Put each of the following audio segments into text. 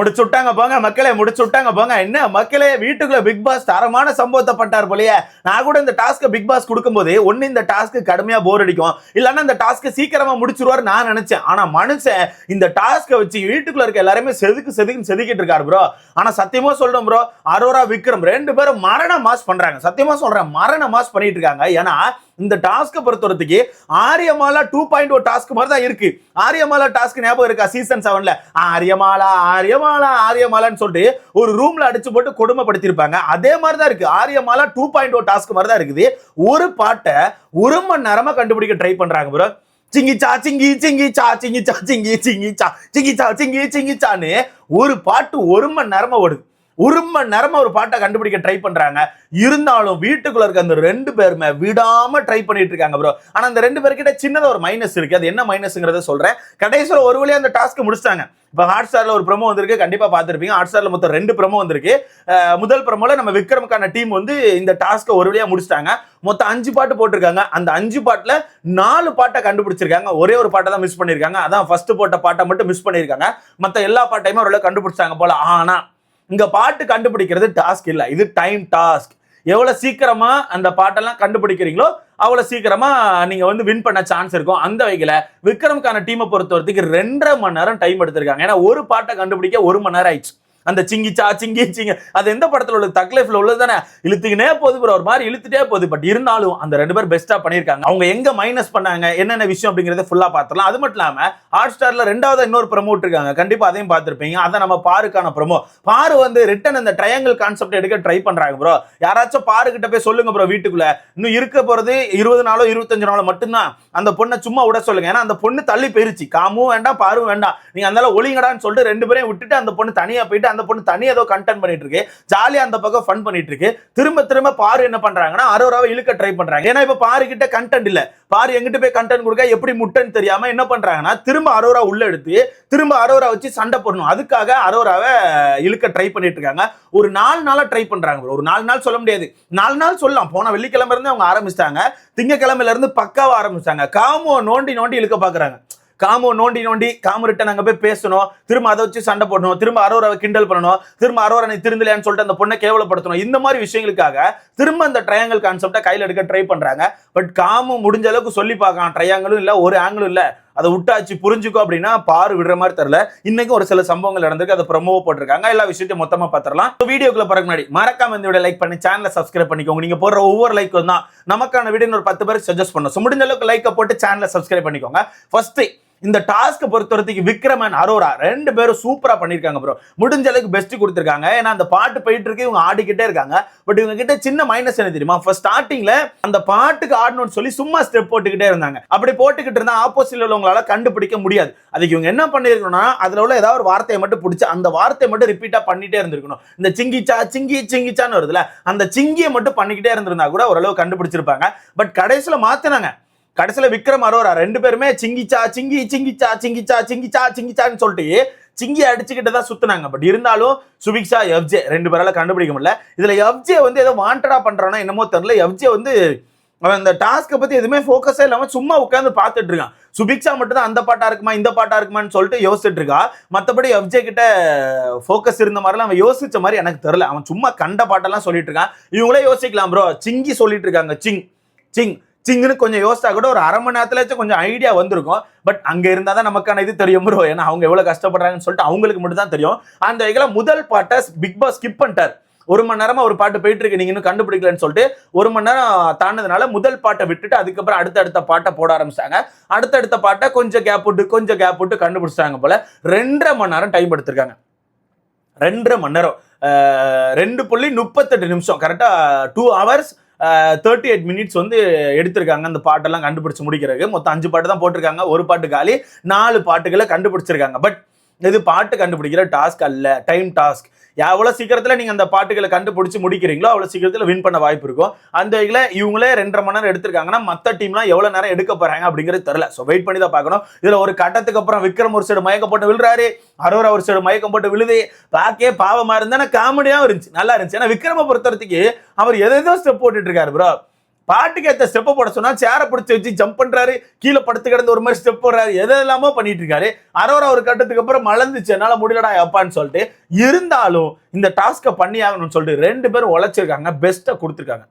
முடிச்சு விட்டாங்க போங்க மக்களே முடிச்சு விட்டாங்க போங்க. என்ன மக்களே வீட்டுக்குள்ள பிக் பாஸ் தரமான சம்பவத்தை பட்டார் போலயே. நான் கூட இந்த டாஸ்க் பிக் பாஸ் கொடுக்கும்போது ஒன்னு இந்த டாஸ்க் கடுமையா போர் அடிக்கும். இல்லைன்னா இந்த டாஸ்க் சீக்கிரமா முடிச்சிருவாரு நான் நினைச்சேன். ஆனா மனுஷன் இந்த டாஸ்க்கை வச்சு வீட்டுக்குள்ள இருக்க எல்லாருமே செதுக்கு செதுக்குன்னு செதுக்கிட்டு இருக்காரு ப்ரோ ஆனா சத்தியமா சொல்றோம் ப்ரோ அரோரா விக்ரம் ரெண்டு பேரும் மரண மாஸ் பண்றாங்க. சத்தியமா சொல்றேன் மரண மாஸ் பண்ணிட்டு இருக்காங்க. ஏன்னா இந்த டாஸ்க்கை பொறுத்தவரத்துக்கு Ariyamala two point O task மாதிரி தான் இருக்கு. ஆரியமாலா டாஸ்க் ஞாபகம் இருக்கா? சீசன் செவன்ல ஆரியமாலா ஆரியமாலா ஆரியமாலான்னு சொல்லிட்டு ஒரு ரூம்ல அடிச்சு போட்டு கொடுமைப்படுத்திருப்பாங்க அதே மாதிரி தான் இருக்கு. Ariyamala two point O task மாதிரி தான் இருக்குது. ஒரு பாட்டை ஒரு மணி நேரமா கண்டுபிடிக்க ட்ரை பண்றாங்க ப்ரோ சிங்கி சிங்கி சிங்கிச்சா சா சிங்கி சிங்கிச்சா சிங்கிச்சா சிங்கி சிங்கிச்சான்னு ஒரு பாட்டு ஒரு மணி நேரமா ஓடுது. ஒரு மணி நேரமா ஒரு பாட்டை கண்டுபிடிக்க ட்ரை பண்றாங்க. இருந்தாலும் வீட்டுக்குள்ள இருக்க அந்த ரெண்டு பேருமே விடாம ட்ரை பண்ணிட்டு இருக்காங்க ப்ரோ ஆனா அந்த ரெண்டு பேர்கிட்ட சின்னதா ஒரு மைனஸ் இருக்கு. அது என்ன மைனஸ்ங்கிறத சொல்றேன். கடைசியில் ஒரு வழியாக அந்த டாஸ்க் முடிச்சிட்டாங்க. இப்போ ஹாட் ஸ்டாரில் ஒரு ப்ரமோ வந்திருக்கு. கண்டிப்பாக பார்த்துருப்பீங்க. ஹாட் ஸ்டாரில் மொத்தம் ரெண்டு ப்ரமோ வந்திருக்கு. முதல் ப்ரமோவில் நம்ம விக்ரமுக்கான டீம் வந்து இந்த டாஸ்க்கை ஒரு வழியாக முடிச்சிட்டாங்க. மொத்தம் அஞ்சு பாட்டு போட்டிருக்காங்க. அந்த அஞ்சு பாட்டில் நாலு பாட்டை கண்டுபிடிச்சிருக்காங்க. ஒரே ஒரு பாட்டை தான் மிஸ் பண்ணியிருக்காங்க அதான் ஃபர்ஸ்ட் போட்ட பாட்டை மட்டும் மிஸ் பண்ணியிருக்காங்க மற்ற எல்லா பாட்டையுமே ஓரளவு கண்டுபிடிச்சாங்க போல. ஆனால் இங்க பாட்டு கண்டுபிடிக்கிறது டாஸ்க் இல்ல. இது டைம் டாஸ்க் எவ்வளவு சீக்கிரமா அந்த பாட்டெல்லாம் கண்டுபிடிக்கிறீங்களோ அவ்வளவு சீக்கிரமா நீங்க வந்து வின் பண்ண சான்ஸ் இருக்கும். அந்த வகையில விக்ரம்கான டீமை பொறுத்த வரைக்கும் ரெண்டரை மணி நேரம் டைம் எடுத்திருக்காங்க. ஏன்னா ஒரு பாட்டை கண்டுபிடிக்க ஒரு மணி நேரம் ஆயிடுச்சு. அந்த சிங்கிச்சா சிங்கி சிங்க. அது எந்த படத்துல உள்ளது? தக் லைஃப்ல உள்ளது தானே இழுத்துக்கினே போகுது ப்ரோ ஒரு மாதிரி இழுத்துட்டே போகுது. பட் இருந்தாலும் அந்த ரெண்டு பேர் பெஸ்டா பண்ணியிருக்காங்க. அவங்க எங்க மைனஸ் பண்ணாங்க? என்னென்ன விஷயம் அப்படிங்கறத ஃபுல்லா பார்த்துடலாம் அது மட்டும் இல்லாம ஹாட் ஸ்டார்ல ரெண்டாவது இன்னொரு ப்ரமோட் இருக்காங்க கண்டிப்பா அதையும் பார்த்துருப்பீங்க அதை நம்ம பாருக்கான ப்ரமோ பாரு வந்து ரிட்டன் அந்த ட்ரையாங்கிள் கான்செப்ட் எடுக்க ட்ரை பண்றாங்க ப்ரோ யாராச்சும் பாரு கிட்ட போய் சொல்லுங்க ப்ரோ வீட்டுக்குள்ள. இன்னும் இருக்க போறது இருபது நாளோ இருபத்தஞ்சு நாளோ மட்டும்தான். அந்த பொண்ணை சும்மா விட சொல்லுங்க. ஏன்னா அந்த பொண்ணு தள்ளி போயிருச்சு. காமும் வேண்டாம் பாரும் வேண்டாம். நீங்க அந்த ஒளிங்கடான்னு சொல்லிட்டு ரெண்டு பேரையும் விட்டுட்டு அந்த பொண்ணு தனியா போயிட்டு அந்த பொண்ணு தனியாக ஏதோ கண்டென்ட் பண்ணிட்டு இருக்கு ஜாலியா அந்த பக்கம் ஃபன் பண்ணிட்டு இருக்கு திரும்ப திரும்ப பாரு என்ன பண்றாங்கன்னா அரோராவை இழுக்க ட்ரை பண்றாங்க. ஏன்னா இப்ப பாரு கிட்ட கண்டென்ட் இல்ல. பாரு எங்கிட்ட போய் கண்டென்ட் கொடுக்க எப்படி முட்டைன்னு தெரியாம என்ன பண்றாங்கன்னா திரும்ப அரோரா உள்ள எடுத்து திரும்ப அரோரா வச்சு சண்டை போடணும். அதுக்காக அரோராவை இழுக்க ட்ரை பண்ணிட்டு இருக்காங்க ஒரு நாலு நாளா ட்ரை பண்றாங்க ஒரு நாலு நாள் சொல்ல முடியாது. நாலு நாள் சொல்லலாம். போன வெள்ளிக்கிழமை இருந்து அவங்க ஆரம்பிச்சிட்டாங்க. திங்கக்கிழமையில இருந்து பக்காவா ஆரம்பிச்சாங்க காமோ நோண்டி நோண்டி இழுக்க பாக்குறாங்க. காமோ நோண்டி நோண்டி காமு நாங்கள் போய் பேசணும். திரும்ப அதை வச்சு சண்டை போடணும். திரும்ப அரோராவை கிண்டல் பண்ணணும். திரும்ப அரோரா நீ திருந்தலையான்னு சொல்லிட்டு அந்த பொண்ணை கேவலப்படுத்தணும். இந்த மாதிரி விஷயங்களுக்காக திரும்ப அந்த ட்ரையாங்கல் கான்செப்டை கையில் எடுக்க ட்ரை பண்ணுறாங்க பட் காமு முடிஞ்ச அளவுக்கு சொல்லி பார்க்கலாம். ட்ரையாங்கிளும் இல்லை ஒரு ஆங்கிளும் இல்லை. அதை விட்டாச்சு புரிஞ்சுக்கோ அப்படின்னா பாரு விடுற மாதிரி தெரியல. இன்னைக்கும் ஒரு சில சம்பவங்கள் நடந்திருக்கு. அதை ப்ரமோ போட்டிருக்காங்க. எல்லா விஷயத்தையும் மொத்தமாக பார்த்துடலாம். வீடியோக்குள்ள பிறகு முன்னாடி மறக்காம இந்த வீடியோ லைக் பண்ணி சேனலை சப்ஸ்கிரைப் பண்ணிக்கோங்க. நீங்கள் போடுற ஒவ்வொரு லைக்கும் தான் நமக்கான வீடியோ ஒரு பத்து பேருக்கு சஜஸ்ட் பண்ணோம். ஸோ முடிஞ்ச அளவுக்கு லைக்கை போட்டு சேனலை சப்ஸ்கிரைப் பண்ணிக்கோங்க. ஃபர்ஸ்ட் இந்த டாஸ்க்கை பொறுத்த வரைக்கும் அண்ட் அரோரா ரெண்டு பேரும் சூப்பரா பண்ணிருக்காங்க ப்ரோ முடிஞ்ச அளவுக்கு பெஸ்ட் கொடுத்துருக்காங்க. ஏன்னா அந்த பாட்டு போயிட்டு இருக்கு இவங்க ஆடிக்கிட்டே இருக்காங்க. பட் இவங்க கிட்ட சின்ன மைனஸ் என்ன தெரியுமா? ஃபர்ஸ்ட் ஸ்டார்டிங்ல அந்த பாட்டுக்கு ஆடணும்னு சொல்லி சும்மா ஸ்டெப் போட்டுக்கிட்டே இருந்தாங்க. அப்படி போட்டுக்கிட்டு இருந்தா ஆப்போசிட்ல உள்ளவங்களால கண்டுபிடிக்க முடியாது. அதுக்கு இவங்க என்ன பண்ணிருக்கணும்னா அதுல உள்ள ஏதாவது ஒரு வார்த்தையை மட்டும் பிடிச்சி அந்த வார்த்தையை மட்டும் ரிப்பீட்டா பண்ணிட்டே இருந்திருக்கணும். இந்த சிங்கிச்சா சிங்கி சிங்கிச்சான்னு வருதுல அந்த சிங்கியை மட்டும் பண்ணிக்கிட்டே இருந்திருந்தா கூட ஓரளவு கண்டுபிடிச்சிருப்பாங்க. பட் கடைசியில மாத்தினாங்க. கடைசியில் விக்ரம் அரோரா ரெண்டு பேருமே சிங்கிச்சா சிங்கி சிங்கிச்சா சிங்கிச்சா சிங்கிச்சா சிங்கிச்சான்னு சொல்லிட்டு சிங்கி அடிச்சுக்கிட்டு தான் சுத்தினாங்க. பட் இருந்தாலும் சுபிக்ஷா எஃப்ஜே ரெண்டு பேரால கண்டுபிடிக்க முடியல. இதுல எஃப்ஜே வந்து ஏதோ வாண்டடா பண்றானா என்னமோ தெரியல. எஃப்ஜே வந்து அவன் அந்த டாஸ்க்கை பற்றி எதுவுமே ஃபோக்கஸே இல்லாமல் சும்மா உட்காந்து பார்த்துட்டு இருக்கான். சுபிக்ஷா மட்டும் தான் அந்த பாட்டாக இருக்குமா இந்த பாட்டாக இருக்குமான்னு சொல்லிட்டு யோசிச்சுட்டு இருக்கா. மற்றபடி எஃப்ஜே கிட்ட ஃபோக்கஸ் இருந்த மாதிரிலாம் அவன் யோசிச்ச மாதிரி எனக்கு தெரில அவன் சும்மா கண்ட பாட்டெல்லாம் சொல்லிட்டு இருக்கான். இவங்களே யோசிக்கலாம் ப்ரோ சிங்கி சொல்லிட்டு இருக்காங்க. சிங் சிங். சிங்குன்னு கொஞ்சம் யோசிச்சா கூட ஒரு அரை மணி நேரத்துலச்சும் கொஞ்சம் ஐடியா வந்திருக்கும். பட் அங்க இருந்தா தான் நமக்கான இது தெரியும் ப்ரோ ஏன்னா அவங்க எவ்வளவு கஷ்டப்படுறாங்கன்னு சொல்லிட்டு அவங்களுக்கு மட்டும் தான் தெரியும். அந்த வகையில முதல் பாட்டை பிக் பாஸ் ஸ்கிப் பண்ணிட்டார். ஒரு மணி நேரமா ஒரு பாட்டு போயிட்டு இருக்கு. நீங்க இன்னும் கண்டுபிடிக்கலன்னு சொல்லிட்டு ஒரு மணி நேரம் தாண்டதுனால முதல் பாட்டை விட்டுட்டு அதுக்கப்புறம் அடுத்தடுத்த பாட்டை போட ஆரம்பிச்சாங்க. அடுத்தடுத்த பாட்டை கொஞ்சம் கேப் விட்டு கொஞ்சம் கேப் விட்டு கண்டுபிடிச்சாங்க போல ரெண்டரை மணி நேரம் டைம் எடுத்திருக்காங்க. ரெண்டரை மணி நேரம். ரெண்டு புள்ளி முப்பத்தெட்டு நிமிஷம். கரெக்டா two hours thirty eight minutes வந்து எடுத்திருக்காங்க அந்த பாட்டெல்லாம் கண்டுபிடிச்சு முடிக்கிறதுக்கு. மொத்தம் அஞ்சு பாட்டு தான் போட்டிருக்காங்க. ஒரு பாட்டு காலி நாலு பாட்டுகளை கண்டுபிடிச்சிருக்காங்க. பட் இது பாட்டு கண்டுபிடிக்கிற டாஸ்க் அல்ல டைம் டாஸ்க். எவ்வளோ சீக்கிரத்தில் நீங்கள் அந்த பாட்டுகளை கண்டுபிடிச்சி முடிக்கிறீங்களோ அவ்வளோ சீக்கிரத்தில் வின் பண்ண வாய்ப்பு இருக்கும். அந்த வகையில் இவங்களே ரெண்டரை மணி நேரம் எடுத்திருக்காங்கன்னா மற்ற டீம்லாம் எவ்வளோ நேரம் எடுக்க போகிறாங்க அப்படிங்கிறது தெரில ஸோ வெயிட் பண்ணி தான் பார்க்கணும். இதில் ஒரு கட்டத்துக்கு அப்புறம் விக்ரம் ஒரு சைடு மயக்கம் போட்டு விழுறாரு. அரோரா ஒரு சைடு மயக்கம் போட்டு விழுது. பாக்கே பாவமாக இருந்தால் காமெடியாக இருந்துச்சு. நல்லா இருந்துச்சு. ஏன்னா விக்ரம பொறுத்தவரைக்கு அவர் எதோ ஸ்டெப் போட்டுட்டு இருக்காரு ப்ரோ பாட்டுக்கு ஏற்ற ஸ்டெப்பை போட சொன்னா சேரை பிடிச்சி வச்சு ஜம்ப் பண்றாரு. கீழே படுத்து கிடந்து ஒரு மாதிரி ஸ்டெப் போடுறாரு. எதெல்லாமோ பண்ணிட்டு இருக்காரு. அரோரா ஒரு கட்டத்துக்கு அப்புறம் மலர்ந்துச்சு. என்னால முடியலடா அப்பான்னு சொல்லிட்டு இருந்தாலும் இந்த டாஸ்க்கை பண்ணி ஆகணும்னு சொல்லிட்டு ரெண்டு பேரும் உழைச்சிருக்காங்க. பெஸ்ட்டை கொடுத்துருக்காங்க.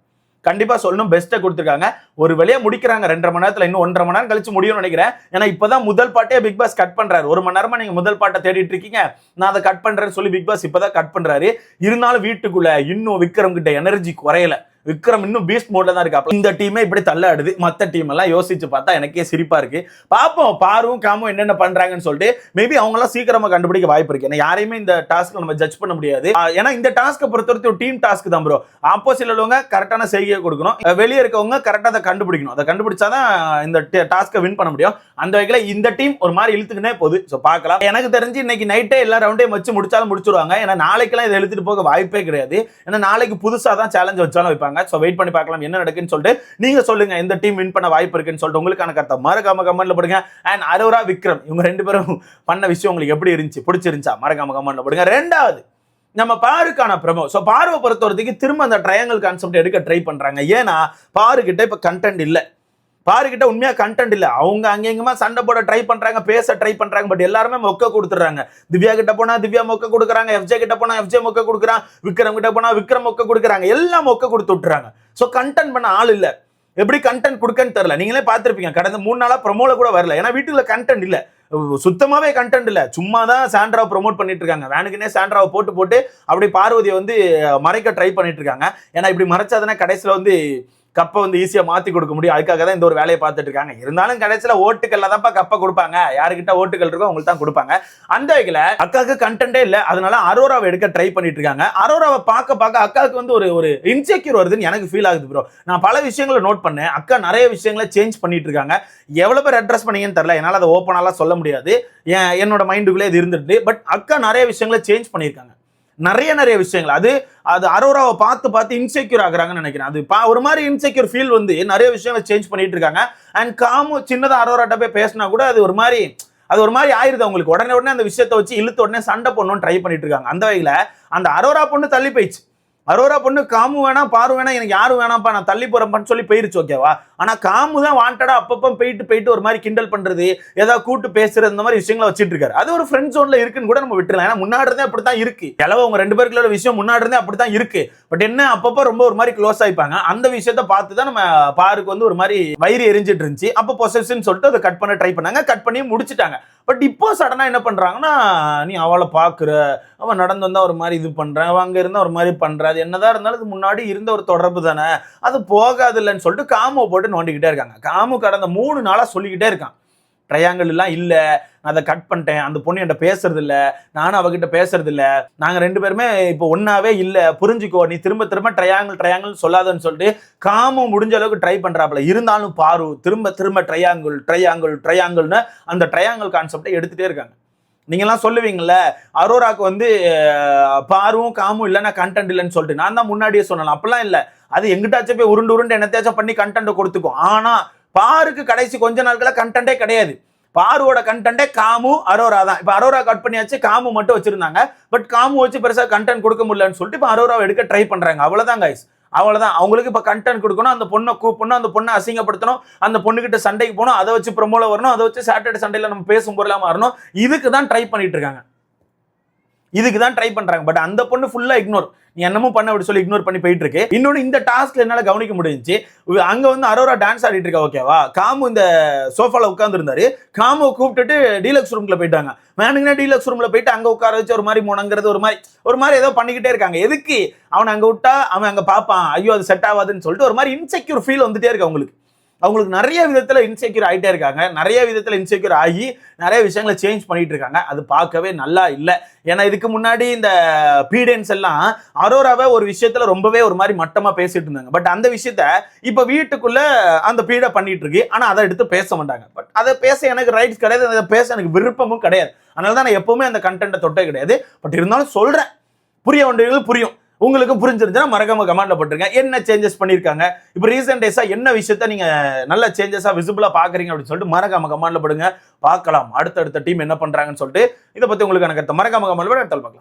கண்டிப்பாக சொல்லணும். பெஸ்ட்டை கொடுத்துருக்காங்க. ஒரு வழியா முடிக்கிறாங்க. ரெண்டரை மணி நேரத்தில் இன்னும் ஒன்றரை மணி நேரம் கழிச்சு முடியும்னு நினைக்கிறேன். ஏன்னா இப்போ தான் முதல் பாட்டே பிக் பாஸ் கட் பண்ணுறாரு ஒரு மணி நேரமா நீங்கள் முதல் பாட்டை தேடிட்டு இருக்கீங்க. நான் அதை கட் பண்ணுறேன்னு சொல்லி பிக் பாஸ் இப்போ தான் கட் பண்ணுறாரு இருந்தாலும் வீட்டுக்குள்ளே இன்னும் விக்ரம் கிட்ட எனர்ஜி குறையலை. விக்ரம் இன்னும் பீஸ்ட் மோட்ல தான் இருக்கா. இந்த டீமே இப்படி தள்ளாடுது. மத்த டீம் எல்லாம் யோசிச்சு பார்த்தா எனக்கே சிரிப்பா இருக்கு. பாப்போம் பாரும் காமும் என்னென்ன பண்றாங்கன்னு சொல்லிட்டு மேபி அவங்க எல்லாம் சீக்கிரமா கண்டுபிடிக்க வாய்ப்பு இருக்கு. ஏன்னா யாரையுமே இந்த டாஸ்க் நம்ம ஜட்ஜ் பண்ண முடியாது. ஏன்னா இந்த டாஸ்க்கை பொறுத்தவரைக்கும் டீம் டாஸ்க் தான் ப்ரோ ஆப்போசிட்ல உள்ளவங்க கரெக்டான செய்கையை கொடுக்கணும். வெளியே இருக்கவங்க கரெக்டாக அதை கண்டுபிடிக்கணும். அதை கண்டுபிடிச்சாதான் இந்த டாஸ்க்கை வின் பண்ண முடியும். அந்த வகையில் இந்த டீம் ஒரு மாதிரி இழுத்துக்கினே போகுது. ஸோ பார்க்கலாம். எனக்கு தெரிஞ்சு இன்னைக்கு நைட்டே எல்லா ரவுண்டையும் வச்சு முடிச்சாலும் முடிச்சிருவாங்க. ஏன்னா நாளைக்கெல்லாம் இதை எழுத்துட்டு போக வாய்ப்பே கிடையாது. ஏன்னா நாளைக்கு புதுசாக தான் சேலஞ்ச் வச்சாலும் வைப்பாங்க. ஸோ வெயிட் பண்ணி பார்க்கலாம் என்ன நடக்குன்னு சொல்லிட்டு நீங்க சொல்லுங்க. எந்த டீம் வின் பண்ண வாய்ப்பு இருக்குன்னு சொல்லிட்டு உங்களுக்கான கருத்தை மறக்காம கமெண்ட்ல போடுங்க. அண்ட் அரோரா விக்ரம் இவங்க ரெண்டு பேரும் பண்ண விஷயம் உங்களுக்கு எப்படி இருந்துச்சு? பிடிச்சிருந்துச்சா? மறக்காம கமெண்ட்ல போடுங்க. ரெண்டாவது நம்ம பாருக்கான பிரமோ ஸோ பார்வை பொறுத்த வரைக்கும் திரும்ப அந்த ட்ரையாங்கல் கான்செப்ட் எடுக்க ட்ரை பண்றாங்க. ஏன்னா பாருக்கிட்ட இப்போ கண்டென்ட் இல்லை. பாருக்கிட்ட உண்மையா கண்டென்ட் இல்லை. அவங்க அங்கெங்குமா சண்டை போட ட்ரை பண்றாங்க பேச ட்ரை பண்றாங்க பட் எல்லாருமே மொக்க கொடுத்துறாங்க திவ்யா கிட்ட போனா திவ்யா மொக்க கொடுக்குறாங்க எஃப்ஜே கிட்ட போனா எஃப்ஜே மொக்க கொடுக்குறான் விக்ரம் கிட்ட போனா விக்ரம் மொக்க கொடுக்குறாங்க. எல்லாம் மொக்க கொடுத்து விட்டுறாங்க. ஸோ கண்டென்ட் பண்ண ஆள் இல்ல. எப்படி கண்டென்ட் கொடுக்கன்னு தெரியல. நீங்களே பார்த்துருப்பீங்க. கடந்த மூணு நாளா ப்ரொமோல கூட வரல. ஏன்னா வீட்டுல கண்டென்ட் இல்ல. சுத்தமாவே கண்டென்ட் இல்ல. சும்மா தான் சாண்ட்ராவை ப்ரொமோட் பண்ணிட்டு இருக்காங்க. வேனுக்குனே சாண்ட்ராவை போட்டு போட்டு அப்படி பார்வதியை வந்து மறைக்க ட்ரை பண்ணிட்டு இருக்காங்க. ஏன்னா இப்படி மறைச்சாதானே கடைசியில வந்து கப்பை வந்து ஈஸியாக மாற்றி கொடுக்க முடியும். அதுக்காக தான் இந்த ஒரு வேலையை பார்த்துட்டு இருக்காங்க. இருந்தாலும் கடைசியில் ஓட்டுக்கள்ல தான்ப்பா கப்பை கொடுப்பாங்க. யாருக்கிட்ட ஓட்டுகள் இருக்கோ அவங்களுக்கு தான் கொடுப்பாங்க. அந்த வகையில் அக்காவுக்கு கண்டென்ட்டே இல்லை. அதனால அரோராவை எடுக்க ட்ரை பண்ணிட்டு இருக்காங்க. அரோராவை பார்க்க பார்க்க அக்காவுக்கு வந்து ஒரு ஒரு இன்செக்யூர் வருதுன்னு எனக்கு ஃபீல் ஆகுது ப்ரோ நான் பல விஷயங்களை நோட் பண்ணேன். அக்கா நிறைய விஷயங்களை சேஞ்ச் பண்ணிட்டு இருக்காங்க. எவ்வளோ பேர் அட்ரஸ் பண்ணீங்கன்னு தெரில என்னால் அதை ஓப்பனாலாம் சொல்ல முடியாது. என் என்னோட மைண்டுக்குள்ளே இது இருந்துட்டு பட் அக்கா நிறைய விஷயங்களை சேஞ்ச் பண்ணியிருக்காங்க. நிறைய நிறைய விஷயங்கள். அது அது அரோராவை பார்த்து பார்த்து இன்செக்யூர் ஆகுறாங்கன்னு நினைக்கிறேன். அது பா ஒரு மாதிரி இன்செக்யூர் ஃபீல் வந்து நிறைய விஷயங்களை சேஞ்ச் பண்ணிட்டு இருக்காங்க. அண்ட் காமு சின்னதாக அரோராட்ட போய் பேசினா கூட அது ஒரு மாதிரி அது ஒரு மாதிரி ஆயிருது அவங்களுக்கு. உடனே உடனே அந்த விஷயத்தை வச்சு இழுத்த உடனே சண்டை பண்ணணும்னு ட்ரை பண்ணிட்டு இருக்காங்க. அந்த வகையில் அந்த அரோரா பொண்ணு தள்ளி போயிடுச்சு. அரோரா பொண்ணு காமு வேணாம் பாரு வேணாம் எனக்கு யாரும் வேணாம்ப்பா நான் தள்ளி போறேன்ப்பான்னு சொல்லி போயிருச்சு ஓகேவா ஆனா காமு தான் வாண்டடா அப்பப்போ போயிட்டு போயிட்டு ஒரு மாதிரி கிண்டல் பண்றது ஏதாவது கூட்டு பேசுறது இந்த மாதிரி விஷயங்களை வச்சுட்டு இருக்காரு. அது ஒரு ஃப்ரெண்ட் ஜோன்ல இருக்குன்னு கூட நம்ம விட்டுறலாம். ஏன்னா முன்னாடி இருந்தே அப்படித்தான் இருக்கு. எலவ உங்க ரெண்டு பேருக்குள்ள விஷயம் முன்னாடி இருந்தே அப்படித்தான் இருக்கு. பட் என்ன அப்பப்போ ரொம்ப ஒரு மாதிரி க்ளோஸ் ஆயிப்பாங்க. அந்த விஷயத்த பார்த்து தான் நம்ம பாருக்கு வந்து ஒரு மாதிரி வயிறு எரிஞ்சிட்டு இருந்துச்சு. அப்போ பொசஷன் சொல்லிட்டு அதை கட் பண்ண ட்ரை பண்ணாங்க. கட் பண்ணி முடிச்சிட்டாங்க. பட் இப்போ சடனா என்ன பண்றாங்கன்னா நீ அவளை பாக்குற அவன் நடந்து வந்தா ஒரு மாதிரி இது பண்றேன் அவன் அங்க இருந்தா ஒரு மாதிரி பண்ற அது என்னதான் இருந்தாலும் அது முன்னாடி இருந்த ஒரு தொடர்பு தானே? அது போகாது இல்லைன்னு சொல்லிட்டு காமோ போட்டு நோண்டிக்கிட்டே இருக்காங்க. காமு கடந்த மூணு நாளாக சொல்லிக்கிட்டே இருக்கான். ட்ரையாங்கிள் எல்லாம் இல்லை. நான் அதை கட் பண்ணிட்டேன். அந்த பொண்ணு என்கிட்ட பேசுறது இல்லை நானும் அவகிட்ட பேசுறது இல்லை நாங்கள் ரெண்டு பேருமே இப்போ ஒன்றாவே இல்லை. புரிஞ்சுக்கோ. நீ திரும்ப திரும்ப ட்ரையாங்கிள் ட்ரையாங்கிள் சொல்லாதன்னு சொல்லிட்டு காமும் முடிஞ்ச அளவுக்கு ட்ரை பண்ணுறாப்புல இருந்தாலும் பாரு திரும்ப திரும்ப ட்ரையாங்கிள் ட்ரையாங்கிள் ட்ரையாங்கிள்னு அந்த ட்ரையாங்கிள் கான்செப்டை எடுத்துகிட்டே இருக்காங்க. நீங்கள்லாம் சொல்லுவீங்கல்ல அரோராக்கு வந்து பாரும் காமும் இல்லைன்னா கண்டென்ட் இல்லைன்னு சொல்லிட்டு. நான் தான் முன்னாடியே சொன்னேன். அப்பெல்லாம் இல்லை. அது எங்கிட்டாச்சும் போய் உருண்டு உருண்டு என்னத்தையாச்சும் பண்ணி கண்டென்ட் கொடுத்துக்கும். ஆனால் பாருக்கு கடைசி கொஞ்ச நாட்களில் கண்டென்ட்டே கிடையாது. பாருவோட கண்டென்ட்டே காமு அரோரா தான். இப்போ அரோரா கட் பண்ணியாச்சு காமு மட்டும் வச்சிருந்தாங்க. பட் காமு வச்சு பெருசாக கண்டென்ட் கொடுக்க முடியலன்னு சொல்லிட்டு இப்போ அரோராவை எடுக்க ட்ரை பண்ணுறாங்க அவ்வளோதான் கைஸ் அவ்வளோதான் அவங்களுக்கு இப்போ கண்டென்ட் கொடுக்கணும். அந்த பொண்ணை கூப்பிடணும். அந்த பொண்ணை அசிங்கப்படுத்தணும். அந்த பொண்ணுக்கிட்ட சண்டைக்கு போகணும். அதை வச்சு ப்ரொமோல வரணும். அதை வச்சு சாட்டர்டே சண்டையில் நம்ம பேசும் பொருளாக மாறணும். இதுக்கு தான் ட்ரை பண்ணிட்டு இருக்காங்க. இதுக்கு தான் ட்ரை பண்ணுறாங்க பட் அந்த பொண்ணு ஃபுல்லாக இக்னோர் நீ என்னமோ பண்ண அப்படி சொல்லி இக்னோர் பண்ணி போயிட்டு இருக்கு இன்னொன்று இந்த டாஸ்க்ல என்னால் கவனிக்க முடிஞ்சிச்சு. அங்கே அங்க வந்து அரோரா டான்ஸ் ஆடிட்டு இருக்கா ஓகேவா காமு இந்த சோஃபால உட்காந்துருந்தாரு காமு கூப்பிட்டுட்டு டீலக்ஸ் ரூம்ல போயிட்டாங்க. வேணுங்கன்னா டீலக்ஸ் ரூம்ல போயிட்டு அங்க உட்கார வச்சு ஒரு மாதிரி முணங்கிறது ஒரு மாதிரி ஒரு மாதிரி ஏதோ பண்ணிக்கிட்டே இருக்காங்க. எதுக்கு? அவன் அங்க விட்டா அவன் அங்க பார்ப்பான். ஐயோ அது செட் ஆகாதுன்னு சொல்லிட்டு ஒரு மாதிரி இன்செக்யூர் ஃபீல் வந்துட்டே இருக்கு அவங்களுக்கு. அவங்களுக்கு நிறைய விதத்தில் இன்செக்யூர் ஆகிட்டே இருக்காங்க. நிறைய விதத்தில் இன்செக்யூர் ஆகி நிறைய விஷயங்களை சேஞ்ச் பண்ணிட்டு இருக்காங்க. அது பார்க்கவே நல்லா இல்லை. ஏன்னா இதுக்கு முன்னாடி இந்த பீடன்ஸ் எல்லாம் அரோராவை ஒரு விஷயத்துல ரொம்பவே ஒரு மாதிரி மட்டமாக பேசிட்டு இருந்தாங்க. பட் அந்த விஷயத்த இப்போ வீட்டுக்குள்ள அந்த பீடை பண்ணிட்டு இருக்கு. ஆனால் அதை எடுத்து பேச மாட்டாங்க. பட் அதை பேச எனக்கு ரைட்ஸ் கிடையாது. அதை பேச எனக்கு விருப்பமும் கிடையாது. அதனால தான் நான் எப்பவுமே அந்த கண்டென்ட்டை தொட்டே கிடையாது. பட் இருந்தாலும் சொல்கிறேன் புரிய வேண்டியது புரியும். உங்களுக்கு புரிஞ்சிருந்துச்சுன்னா மறக்காம கமெண்ட்ல போட்டுருங்க என்ன சேஞ்சஸ் பண்ணியிருக்காங்க? இப்போ ரீசெண்ட் டேஸா என்ன விஷயத்த நீங்க நல்ல சேஞ்சஸா விசிபிளா பாக்குறீங்க அப்படின்னு சொல்லிட்டு மறக்காம கமெண்ட்ல போடுங்க. பார்க்கலாம். அடுத்தடுத்த டீம் என்ன பண்றாங்கன்னு சொல்லிட்டு இதை பத்தி உங்களுக்கு எனக்கு மறக்காம கமெண்ட்ல போட்டு அடுத்த பார்க்கலாம்.